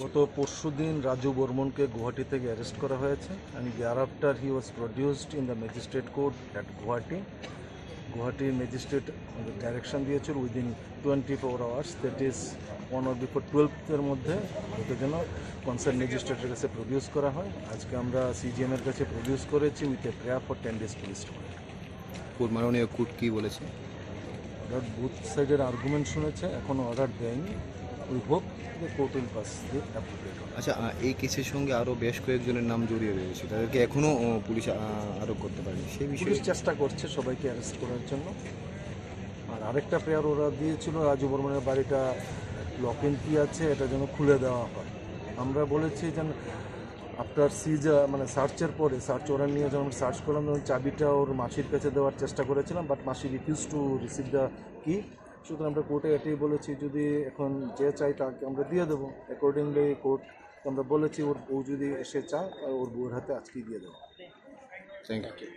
গত পরশু দিন রাজু বর্মনকে গুয়াহাটি থেকে অ্যারেস্ট করা হয়েছে and thereafter he was produced in the magistrate court at Guwahati. Guwahati magistrate direction দিয়েছিল within twenty four hours that is one or before টুয়েলভের মধ্যে ওকে যেন কনসার্ন ম্যাজিস্ট্রেটের কাছে প্রডিউস করা হয়। আজকে আমরা সিজিএম এর কাছে প্রডিউস করেছি with a prayer for ten days police মাননীয় কোর্ট কি বলেছে? অর্ডার বুথ সাইডের আর্গুমেন্ট শুনেছে এখনও অর্ডার দেয়নি। উই হোপ যে court will pass the appropriate আচ্ছা এই কেসের সঙ্গে আরও বেশ কয়েকজনের নাম জড়িয়ে রয়েছে। তাদেরকে এখনও পুলিশ আরোপ করতে পারেনি। সেই বিষয়ে চেষ্টা করছে সবাইকে অ্যারেস্ট করার জন্য। আর আরেকটা প্রেয়ার ওরা দিয়েছিল রাজু বর্মনের বাড়িটা লক ইন কি আছে এটা যেন খুলে দেওয়া হয়। আমরা বলেছি যেন আফটার সিজ মানে সার্চের পরে সার্চ ওরা নিয়ে যখন সার্চ করলাম তখন চাবিটা ওর মাসির কাছে দেওয়ার চেষ্টা করেছিলাম বাট মাসি রিফিউজ টু রিসিভ দ্য কি সুতরাং আমরা কোর্টে এটাই বলেছি, যদি এখন যে চাই তাকে আমরা দিয়ে দেবো। অ্যাকর্ডিংলি কোর্ট আমরা বলেছি, ওর বউ যদি এসে চায়, ওর বউয়ের হাতে আজকেই দিয়ে দেবো। Thank you